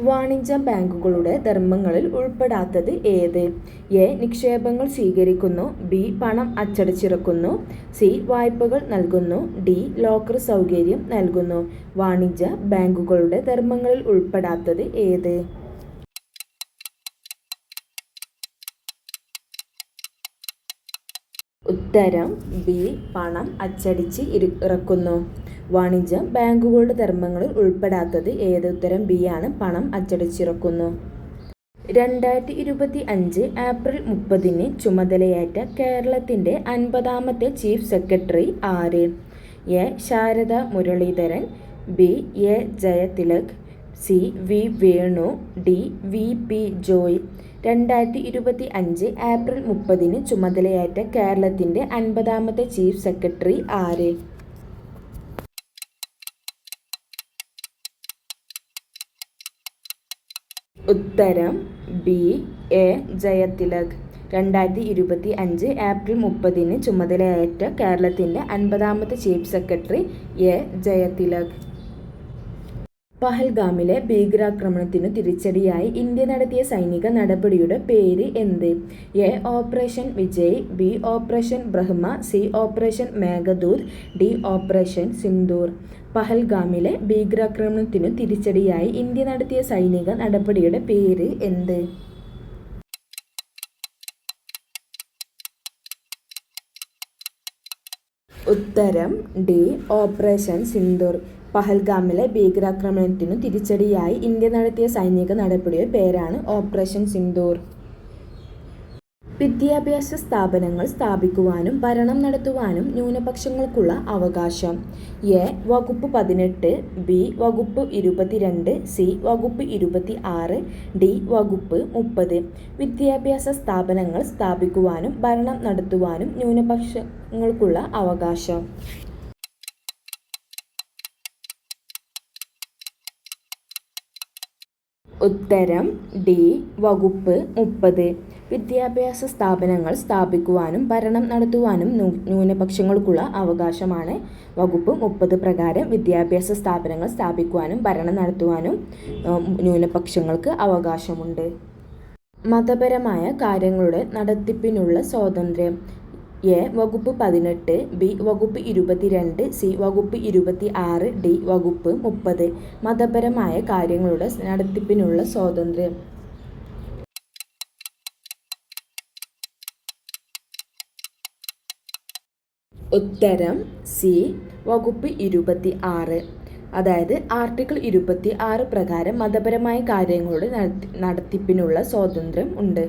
വാണിജ്യ ബാങ്കുകളുടെ ധർമ്മങ്ങളിൽ ഉൾപ്പെടാത്തത് ഏത്? എ. നിക്ഷേപങ്ങൾ സ്വീകരിക്കുന്നു. ബി. പണം അച്ചടിച്ചിറക്കുന്നു. സി. വായ്പകൾ നൽകുന്നു. ഡി. ലോക്കർ സൗകര്യം നൽകുന്നു. വാണിജ്യ ബാങ്കുകളുടെ ധർമ്മങ്ങളിൽ ഉൾപ്പെടാത്തത് ഏത്? ഉത്തരം. ബി. പണം അച്ചടിച്ച് ഇറക്കുന്നു. വാണിജ്യ ബാങ്കുകളുടെ ധർമ്മങ്ങളിൽ ഉൾപ്പെടാത്തത് ഏത് ഉത്തരം ബി ആണ്? പണം അച്ചടിച്ചിറക്കുന്നു. രണ്ടായിരത്തി ഇരുപത്തി അഞ്ച് ഏപ്രിൽ മുപ്പതിന് ചുമതലയേറ്റ കേരളത്തിന്റെ അൻപതാമത്തെ ചീഫ് സെക്രട്ടറി ആര്? A. Sharada Muraleedharan B. A. Jayathilak C. V. Venu D. V. P. Joy. രണ്ടായിരത്തി ഇരുപത്തി അഞ്ച് ഏപ്രിൽ മുപ്പതിന് ചുമതലയേറ്റ കേരളത്തിന്റെ അൻപതാമത്തെ ചീഫ് സെക്രട്ടറി ആര്? ഉത്തരം ബി. എ. ജയതിലക്. രണ്ടായിരത്തി ഇരുപത്തി അഞ്ച് ഏപ്രിൽ മുപ്പതിന് ചുമതലയേറ്റ കേരളത്തിന്റെ അൻപതാമത്തെ ചീഫ് സെക്രട്ടറി എ. ജയതിലക്. പഹൽഗാമിലെ ഭീകരാക്രമണത്തിനു തിരിച്ചടിയായി ഇന്ത്യ നടത്തിയ സൈനിക നടപടിയുടെ പേര് എന്ത്? A. Operation Vijay B. Operation Brahma C. Operation Meghdoot D. Operation Sindoor. പഹൽഗാമിലെ ഭീകരാക്രമണത്തിനു തിരിച്ചടിയായി ഇന്ത്യ നടത്തിയ സൈനിക നടപടിയുടെ പേര് എന്ത്? ഉത്തരം ഡി ഓപ്പറേഷൻ സിന്ദൂർ. പഹൽഗാമിലെ ഭീകരാക്രമണത്തിനു തിരിച്ചടിയായി ഇന്ത്യ നടത്തിയ സൈനിക നടപടിയുടെ പേരാണ് ഓപ്പറേഷൻ സിന്ദൂർ. വിദ്യാഭ്യാസ സ്ഥാപനങ്ങൾ സ്ഥാപിക്കുവാനും ഭരണം നടത്തുവാനും ന്യൂനപക്ഷങ്ങൾക്കുള്ള അവകാശം. എ. വകുപ്പ് പതിനെട്ട് ബി. വകുപ്പ് ഇരുപത്തിരണ്ട് സി. വകുപ്പ് ഇരുപത്തി ആറ് ഡി. വകുപ്പ് മുപ്പത്. വിദ്യാഭ്യാസ സ്ഥാപനങ്ങൾ സ്ഥാപിക്കുവാനും ഭരണം നടത്തുവാനും ന്യൂനപക്ഷങ്ങൾക്കുള്ള അവകാശം. ഉത്തരം ഡി. വകുപ്പ് മുപ്പത്. വിദ്യാഭ്യാസ സ്ഥാപനങ്ങൾ സ്ഥാപിക്കുവാനും ഭരണം നടത്തുവാനും ന്യൂനപക്ഷങ്ങൾക്കുള്ള അവകാശമാണ്. വകുപ്പ് മുപ്പത് പ്രകാരം വിദ്യാഭ്യാസ സ്ഥാപനങ്ങൾ സ്ഥാപിക്കുവാനും ഭരണം നടത്തുവാനും ന്യൂനപക്ഷങ്ങൾക്ക് അവകാശമുണ്ട്. മതപരമായ കാര്യങ്ങളുടെ നടത്തിപ്പിനുള്ള സ്വാതന്ത്ര്യം. എ വകുപ്പ് പതിനെട്ട് ബി വകുപ്പ് ഇരുപത്തിരണ്ട് സി വകുപ്പ് ഇരുപത്തി ആറ് ഡി വകുപ്പ് മുപ്പത് മതപരമായ കാര്യങ്ങളുടെ നടത്തിപ്പിനുള്ള സ്വാതന്ത്ര്യം. ഉത്തരം സി വകുപ്പ് ഇരുപത്തി ആറ് അതായത് ആർട്ടിക്കിൾ ഇരുപത്തി ആറ് പ്രകാരം മതപരമായ കാര്യങ്ങളുടെ നടത്തിപ്പിനുള്ള സ്വാതന്ത്ര്യം ഉണ്ട്.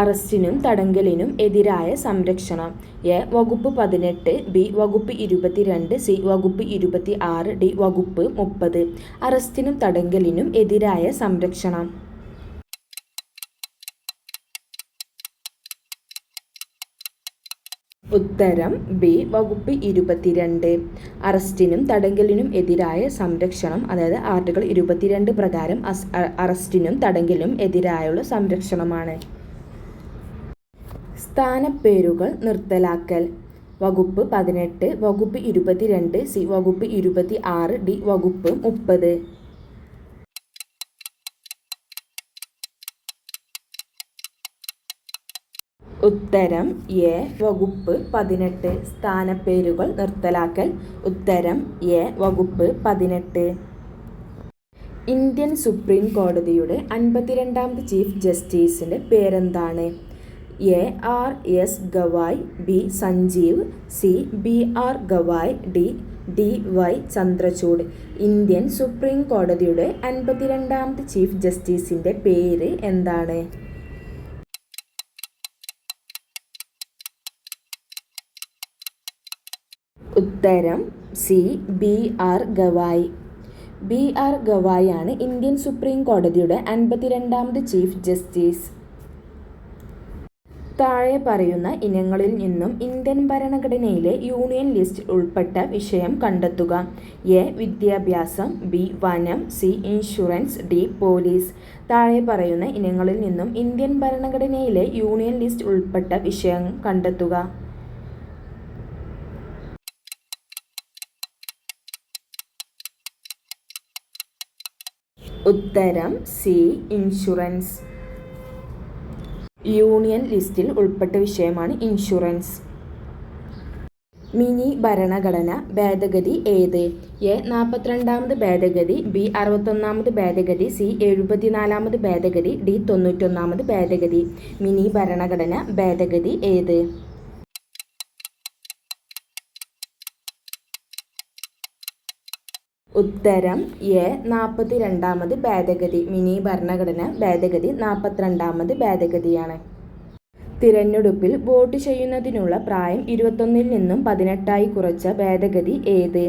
അറസ്റ്റിനും തടങ്കലിനും എതിരായ സംരക്ഷണം. എ വകുപ്പ് പതിനെട്ട് ബി വകുപ്പ് ഇരുപത്തിരണ്ട് സി വകുപ്പ് ഇരുപത്തി ആറ് ഡി വകുപ്പ് മുപ്പത്. അറസ്റ്റിനും തടങ്കലിനും എതിരായ സംരക്ഷണം. ഉത്തരം ബി വകുപ്പ് ഇരുപത്തിരണ്ട്. അറസ്റ്റിനും തടങ്കലിനും എതിരായ സംരക്ഷണം അതായത് ആർട്ടിക്കിൾ ഇരുപത്തിരണ്ട് പ്രകാരം അറസ്റ്റിനും തടങ്കലിനും എതിരായുള്ള സംരക്ഷണമാണ്. സ്ഥാനപ്പേരുകൾ നിർത്തലാക്കൽ. വകുപ്പ് പതിനെട്ട് വകുപ്പ് ഇരുപത്തിരണ്ട് സി വകുപ്പ് ഇരുപത്തി ആറ് ഡി വകുപ്പ് മുപ്പത്. ഉത്തരം എ വകുപ്പ് പതിനെട്ട്. സ്ഥാനപ്പേരുകൾ നിർത്തലാക്കൽ. ഉത്തരം എ വകുപ്പ് പതിനെട്ട്. ഇന്ത്യൻ സുപ്രീം കോടതിയുടെ അൻപത്തിരണ്ടാമത് ചീഫ് ജസ്റ്റിസിന്റെ പേരെന്താണ്? A R S Gavai. B Sanjiv. C B R Gavai. D D Y Chandrachud. Indian supreme കോടതിയുടെ അൻപത്തിരണ്ടാമത് ചീഫ് ജസ്റ്റിസിന്റെ പേര് എന്താണ്? ഉത്തരം C. B. R. Gavai. B. R. Gavai ആണ് ഇന്ത്യൻ സുപ്രീം കോടതിയുടെ അൻപത്തിരണ്ടാമത് ചീഫ് ജസ്റ്റിസ്. താഴെ പറയുന്ന ഇനങ്ങളിൽ നിന്നും ഇന്ത്യൻ ഭരണഘടനയിലെ യൂണിയൻ ലിസ്റ്റ് ഉൾപ്പെട്ട വിഷയം കണ്ടെത്തുക. എ. വിദ്യാഭ്യാസം ബി. വനം സി. Insurance D. പോലീസ്. താഴെ പറയുന്ന ഇനങ്ങളിൽ നിന്നും ഇന്ത്യൻ ഭരണഘടനയിലെ യൂണിയൻ ലിസ്റ്റ് ഉൾപ്പെട്ട വിഷയം കണ്ടെത്തുക. ഉത്തരം സി ഇൻഷുറൻസ്. യൂണിയൻ ലിസ്റ്റിൽ ഉൾപ്പെട്ട വിഷയമാണ് ഇൻഷുറൻസ്. മിനി ഭരണഘടന ഭേദഗതി ഏത്? എ നാൽപ്പത്തിരണ്ടാമത് ഭേദഗതി ബി അറുപത്തൊന്നാമത് ഭേദഗതി സി എഴുപത്തിനാലാമത് ഭേദഗതി ഡി തൊണ്ണൂറ്റൊന്നാമത് ഭേദഗതി. മിനി ഭരണഘടന ഭേദഗതി ഏത്? ഉത്തരം എ നാൽപ്പത്തി രണ്ടാമത് ഭേദഗതി. മിനി ഭരണഘടന ഭേദഗതി നാൽപ്പത്തിരണ്ടാമത് ഭേദഗതിയാണ്. തിരഞ്ഞെടുപ്പിൽ വോട്ട് ചെയ്യുന്നതിനുള്ള പ്രായം ഇരുപത്തൊന്നിൽ നിന്നും പതിനെട്ടായി കുറച്ച ഭേദഗതി ഏത്?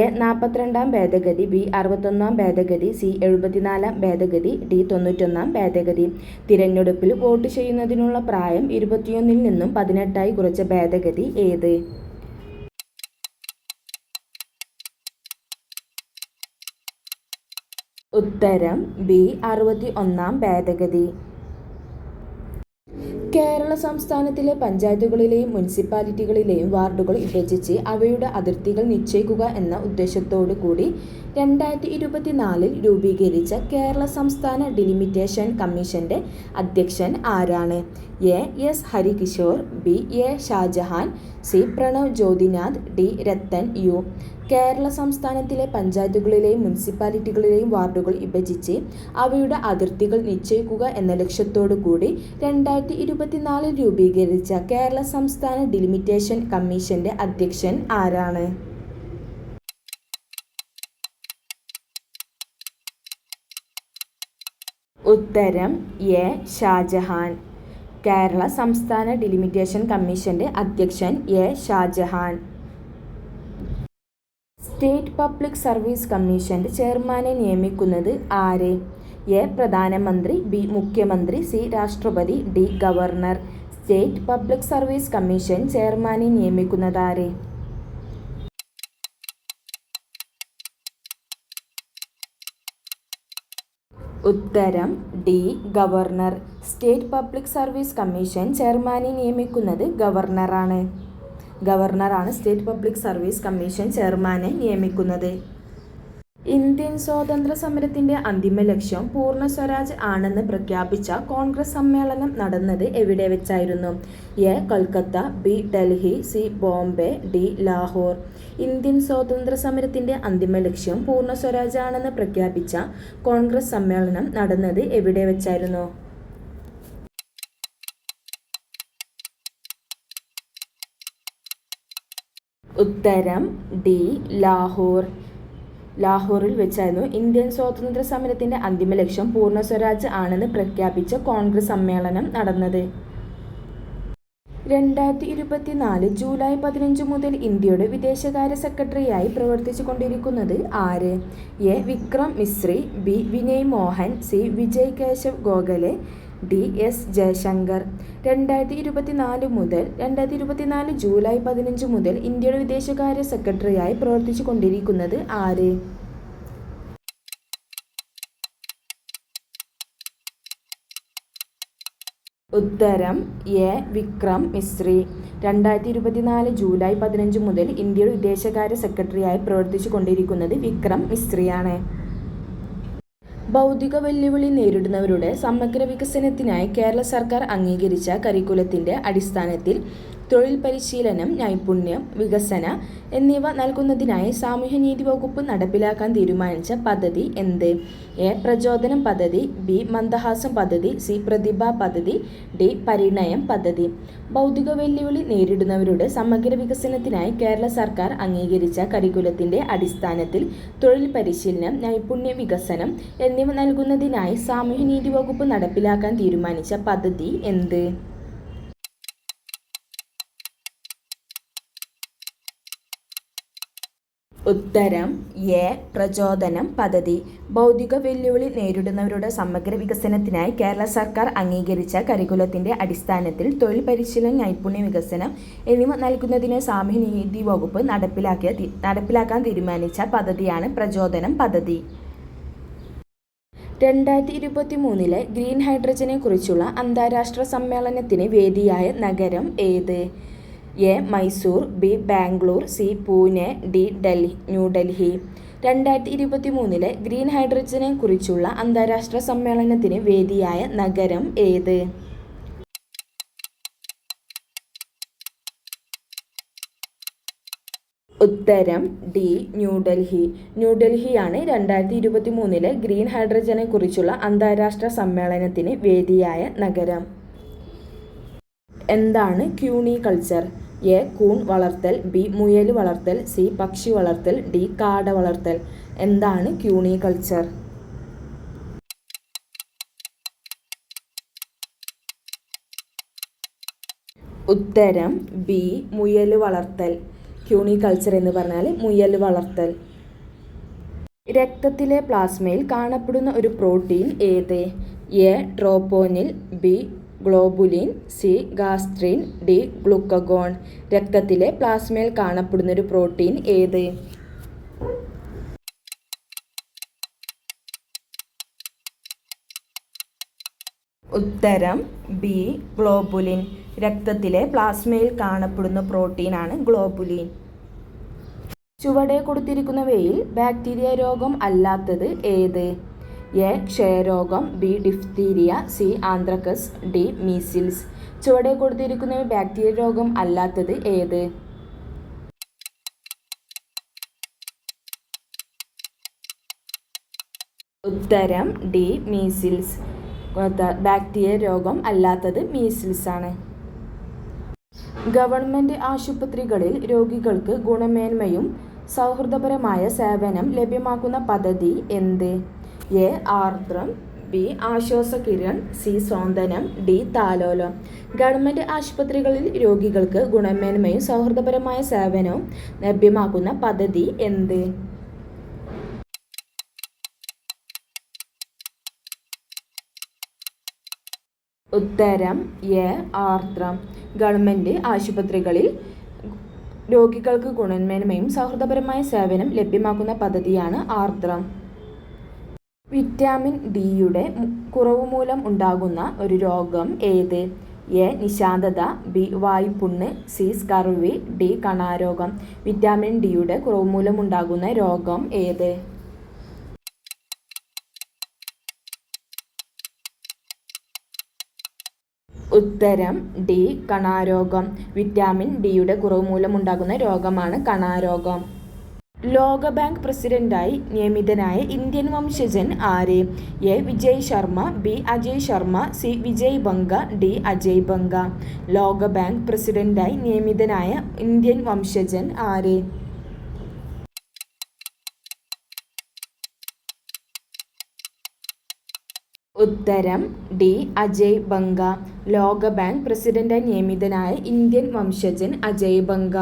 എ നാൽപ്പത്തിരണ്ടാം ഭേദഗതി ബി അറുപത്തൊന്നാം ഭേദഗതി സി എഴുപത്തിനാലാം ഭേദഗതി ഡി തൊണ്ണൂറ്റൊന്നാം ഭേദഗതി. തിരഞ്ഞെടുപ്പിൽ വോട്ട് ചെയ്യുന്നതിനുള്ള പ്രായം ഇരുപത്തിയൊന്നിൽ നിന്നും പതിനെട്ടായി കുറച്ച ഭേദഗതി ഏത്? ഉത്തരം ബി അറുപത്തി ഒന്നാം ഭേദഗതി. കേരള സംസ്ഥാനത്തിലെ പഞ്ചായത്തുകളിലെയും മുനിസിപ്പാലിറ്റികളിലെയും വാർഡുകൾ വിഭജിച്ച് അവയുടെ അതിർത്തികൾ നിശ്ചയിക്കുക എന്ന ഉദ്ദേശത്തോടു കൂടി രണ്ടായിരത്തി ഇരുപത്തിനാലിൽ രൂപീകരിച്ച കേരള സംസ്ഥാന ഡിലിമിറ്റേഷൻ കമ്മീഷന്റെ അധ്യക്ഷൻ ആരാണ്? A S Harikishore B A Shajahan C Pranav Jyothinath D Rathan U. Kerala സംസ്ഥാനത്തിലെ പഞ്ചായത്തുകളിലെയും മുനിസിപ്പാലിറ്റികളിലെയും വാർഡുകൾ വിഭജിച്ച് അവയുടെ അതിർത്തികൾ നിശ്ചയിക്കുക എന്ന ലക്ഷ്യത്തോടു കൂടി രണ്ടായിരത്തി ഇരുപത്തിനാലിൽ രൂപീകരിച്ച കേരള സംസ്ഥാന ഡിലിമിറ്റേഷൻ കമ്മീഷന്റെ അധ്യക്ഷൻ ആരാണ്? ഉത്തരം എ ഷാജഹാൻ. കേരള സംസ്ഥാന ഡിലിമിറ്റേഷൻ കമ്മീഷന്റെ അധ്യക്ഷൻ A Shajahan. State public service കമ്മീഷന്റെ ചെയർമാനെ നിയമിക്കുന്നത് ആര്? എ പ്രധാനമന്ത്രി ബി മുഖ്യമന്ത്രി സി രാഷ്ട്രപതി D governor. State public service commission ചെയർമാനെ നിയമിക്കുന്നതാര് ഉത്തരം D. Governor. State public service commission ചെയർമാനെ നിയമിക്കുന്നത് ഗവർണറാണ്. ഗവർണറാണ് സ്റ്റേറ്റ് പബ്ലിക് സർവീസ് കമ്മീഷൻ ചെയർമാനെ നിയമിക്കുന്നത്. ഇന്ത്യൻ സ്വാതന്ത്ര്യ സമരത്തിന്റെ അന്തിമ ലക്ഷ്യം പൂർണ സ്വരാജ് ആണെന്ന് പ്രഖ്യാപിച്ച കോൺഗ്രസ് സമ്മേളനം നടന്നത് എവിടെ വെച്ചായിരുന്നു? A. Kolkata B. Delhi C. Bombay D. Lahore. Indian സ്വാതന്ത്ര്യ സമരത്തിന്റെ അന്തിമ ലക്ഷ്യം പൂർണ സ്വരാജ് ആണെന്ന് പ്രഖ്യാപിച്ച കോൺഗ്രസ് സമ്മേളനം നടന്നത് എവിടെ വെച്ചായിരുന്നു? ഉത്തരം ഡി. ലാഹോർ. ലാഹോറിൽ വെച്ചായിരുന്നു. ഇന്ത്യൻ സ്വാതന്ത്ര്യ സമരത്തിന്റെ അന്തിമ ലക്ഷ്യം പൂർണ സ്വരാജ് ആണെന്ന് പ്രഖ്യാപിച്ച കോൺഗ്രസ് സമ്മേളനം നടന്നത്. രണ്ടായിരത്തി ഇരുപത്തിനാല് ജൂലൈ പതിനഞ്ച് മുതൽ ഇന്ത്യയുടെ വിദേശകാര്യ സെക്രട്ടറിയായി പ്രവർത്തിച്ചു കൊണ്ടിരിക്കുന്നത് ആര്? A. Vikram Misri B. Vinay Mohan C. Vijay Keshav Gokhale D S Jaishankar. രണ്ടായിരത്തി ഇരുപത്തിനാല് മുതൽ രണ്ടായിരത്തി ഇരുപത്തിനാല് ജൂലൈ പതിനഞ്ച് മുതൽ ഇന്ത്യയുടെ വിദേശകാര്യ സെക്രട്ടറിയായി പ്രവർത്തിച്ചു കൊണ്ടിരിക്കുന്നത് ആര്? ഉത്തരം എ. വിക്രം മിശ്രി. രണ്ടായിരത്തി ഇരുപത്തിനാല് ജൂലൈ പതിനഞ്ച് മുതൽ ഇന്ത്യയുടെ വിദേശകാര്യ സെക്രട്ടറിയായി പ്രവർത്തിച്ചു കൊണ്ടിരിക്കുന്നത് വിക്രം മിശ്രിയാണ്. ഭൗതിക വെല്ലുവിളി നേരിടുന്നവരുടെ സമഗ്ര വികസനത്തിനായി കേരള സർക്കാർ അംഗീകരിച്ച കരിക്കുലത്തിന്റെ അടിസ്ഥാനത്തിൽ തൊഴിൽ പരിശീലനം നൈപുണ്യം വികസന എന്നിവ നൽകുന്നതിനായി സാമൂഹ്യനീതി വകുപ്പ് നടപ്പിലാക്കാൻ തീരുമാനിച്ച പദ്ധതി എന്ത്? എ. പ്രചോദനം പദ്ധതി ബി. മന്ദഹാസം പദ്ധതി സി. പ്രതിഭ പദ്ധതി ഡി. പരിണയം പദ്ധതി. ഭൗതിക വെല്ലുവിളി നേരിടുന്നവരുടെ സമഗ്ര വികസനത്തിനായി കേരള സർക്കാർ അംഗീകരിച്ച കരിക്കുലത്തിന്റെ അടിസ്ഥാനത്തിൽ തൊഴിൽ പരിശീലനം നൈപുണ്യ വികസനം എന്നിവ നൽകുന്നതിനായി സാമൂഹ്യനീതി വകുപ്പ് നടപ്പിലാക്കാൻ തീരുമാനിച്ച പദ്ധതി എന്ത്? ഉത്തരം എ പ്രചോദനം പദ്ധതി. ഭൗതിക വെല്ലുവിളി നേരിടുന്നവരുടെ സമഗ്ര വികസനത്തിനായി കേരള സർക്കാർ അംഗീകരിച്ച കരിക്കുലത്തിന്റെ അടിസ്ഥാനത്തിൽ തൊഴിൽ പരിശീലനം നൈപുണ്യ വികസനം എന്നിവ നൽകുന്നതിന് സാമൂഹ്യനീതി വകുപ്പ് നടപ്പിലാക്കിയ നടപ്പിലാക്കാൻ തീരുമാനിച്ച പദ്ധതിയാണ് പ്രചോദനം പദ്ധതി. രണ്ടായിരത്തി ഇരുപത്തി മൂന്നിലെ ഗ്രീൻ ഹൈഡ്രജനെ കുറിച്ചുള്ള അന്താരാഷ്ട്ര സമ്മേളനത്തിന് വേദിയായ നഗരം ഏത്? A Mysore B Bangalore C Pune D Delhi New Delhi. രണ്ടായിരത്തി ഇരുപത്തി മൂന്നിലെ ഗ്രീൻ ഹൈഡ്രജനെ കുറിച്ചുള്ള അന്താരാഷ്ട്ര സമ്മേളനത്തിന് വേദിയായ നഗരം ഏത്? ഉത്തരം ഡി ന്യൂഡൽഹി. ന്യൂഡൽഹിയാണ് രണ്ടായിരത്തി ഇരുപത്തി മൂന്നിലെ ഗ്രീൻ ഹൈഡ്രജനെ കുറിച്ചുള്ള അന്താരാഷ്ട്ര സമ്മേളനത്തിന് വേദിയായ നഗരം. എന്താണ് ക്യൂണി കൾച്ചർ? എ കൂൺ വളർത്തൽ ബി മുയൽ വളർത്തൽ സി പക്ഷി വളർത്തൽ ഡി കാട വളർത്തൽ. എന്താണ് ക്യൂണി കൾച്ചർ? ഉത്തരം ബി മുയൽ വളർത്തൽ. ക്യൂണി കൾച്ചർ എന്ന് പറഞ്ഞാൽ മുയൽ വളർത്തൽ. രക്തത്തിലെ പ്ലാസ്മയിൽ കാണപ്പെടുന്ന ഒരു പ്രോട്ടീൻ ഏത്? A troponin B globulin C gastrin D glucagon. രക്തത്തിലെ പ്ലാസ്മയിൽ കാണപ്പെടുന്ന ഒരു പ്രോട്ടീൻ ഏത്? ഉത്തരം ബി ഗ്ലോബുലിൻ. രക്തത്തിലെ പ്ലാസ്മയിൽ കാണപ്പെടുന്ന പ്രോട്ടീനാണ് ഗ്ലോബുലിൻ. ചുവടെ കൊടുത്തിരിക്കുന്നവയിൽ ബാക്ടീരിയ രോഗം അല്ലാത്തത് ഏത്? A. ക്ഷയരോഗം B. Diphtheria C. Anthrax D. Measles. ചുവടെ കൊടുത്തിരിക്കുന്ന ബാക്ടീരിയ രോഗം അല്ലാത്തത് ഏത്? ഉത്തരം ഡി. മീസിൽസ്. ബാക്ടീരിയ രോഗം അല്ലാത്തത് മീസിൽസ് ആണ്. ഗവൺമെന്റ് ആശുപത്രികളിൽ രോഗികൾക്ക് ഗുണമേന്മയും സൗഹൃദപരമായ സേവനം ലഭ്യമാക്കുന്ന പദ്ധതി എന്ത്? A Ardram B Aswasakiran C Santhwanam D Thalolam. Government ആശുപത്രികളിൽ രോഗികൾക്ക് ഗുണമേന്മയും സൗഹൃദപരമായ സേവനവും ലഭ്യമാക്കുന്ന പദ്ധതി എന്ത്? ഉത്തരം എ ആർദ്രം. ഗവൺമെന്റ് ആശുപത്രികളിൽ രോഗികൾക്ക് ഗുണമേന്മയും സൗഹൃദപരമായ സേവനം ലഭ്യമാക്കുന്ന പദ്ധതിയാണ് ആർദ്രം. വിറ്റാമിൻ ഡിയുടെ കുറവ് മൂലം ഉണ്ടാകുന്ന ഒരു രോഗം ഏത്? എ നിശാന്തത ബി വായ്പുണ്ണ് സി സ്കർവി ഡി കണാരോഗം. വിറ്റാമിൻ ഡിയുടെ കുറവ് മൂലം ഉണ്ടാകുന്ന രോഗം ഏത്? ഉത്തരം ഡി കണാരോഗം. വിറ്റാമിൻ ഡിയുടെ കുറവ് മൂലം ഉണ്ടാകുന്ന രോഗമാണ് കണാരോഗം. ലോകബാങ്ക് പ്രസിഡന്റായി നിയമിതനായ ഇന്ത്യൻ വംശജൻ ആര്? A. Vijay Sharma B. Ajay Sharma C. Vijay Banga D. Ajay Banga. ലോകബാങ്ക് പ്രസിഡന്റായി നിയമിതനായ ഇന്ത്യൻ വംശജൻ ആര്? ഉത്തരം ഡി. അജയ് ബംഗ. ലോകബാങ്ക് പ്രസിഡന്റായി നിയമിതനായ ഇന്ത്യൻ വംശജൻ അജയ് ബംഗ.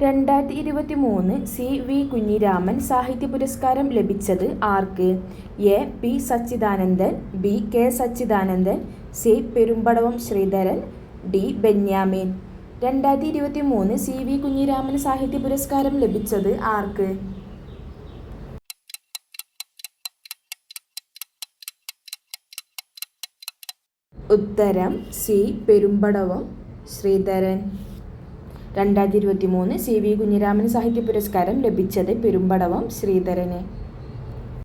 രണ്ടായിരത്തി ഇരുപത്തി മൂന്ന് സി വി കുഞ്ഞിരാമൻ സാഹിത്യ പുരസ്കാരം ലഭിച്ചത് ആർക്ക്? A. P. Sachidanandan B. K. Sachidanandan C. Perumbadavam Sreedharan D. Benyamin. രണ്ടായിരത്തി ഇരുപത്തി മൂന്ന് സി വി കുഞ്ഞിരാമൻ സാഹിത്യ പുരസ്കാരം ലഭിച്ചത് ആർക്ക്? ഉത്തരം സി. പെരുമ്പടവം ശ്രീധരൻ. രണ്ടായിരത്തി ഇരുപത്തി മൂന്ന് സി വി കുഞ്ഞിരാമൻ സാഹിത്യ പുരസ്കാരം ലഭിച്ചത് പെരുമ്പടവം ശ്രീധരന്.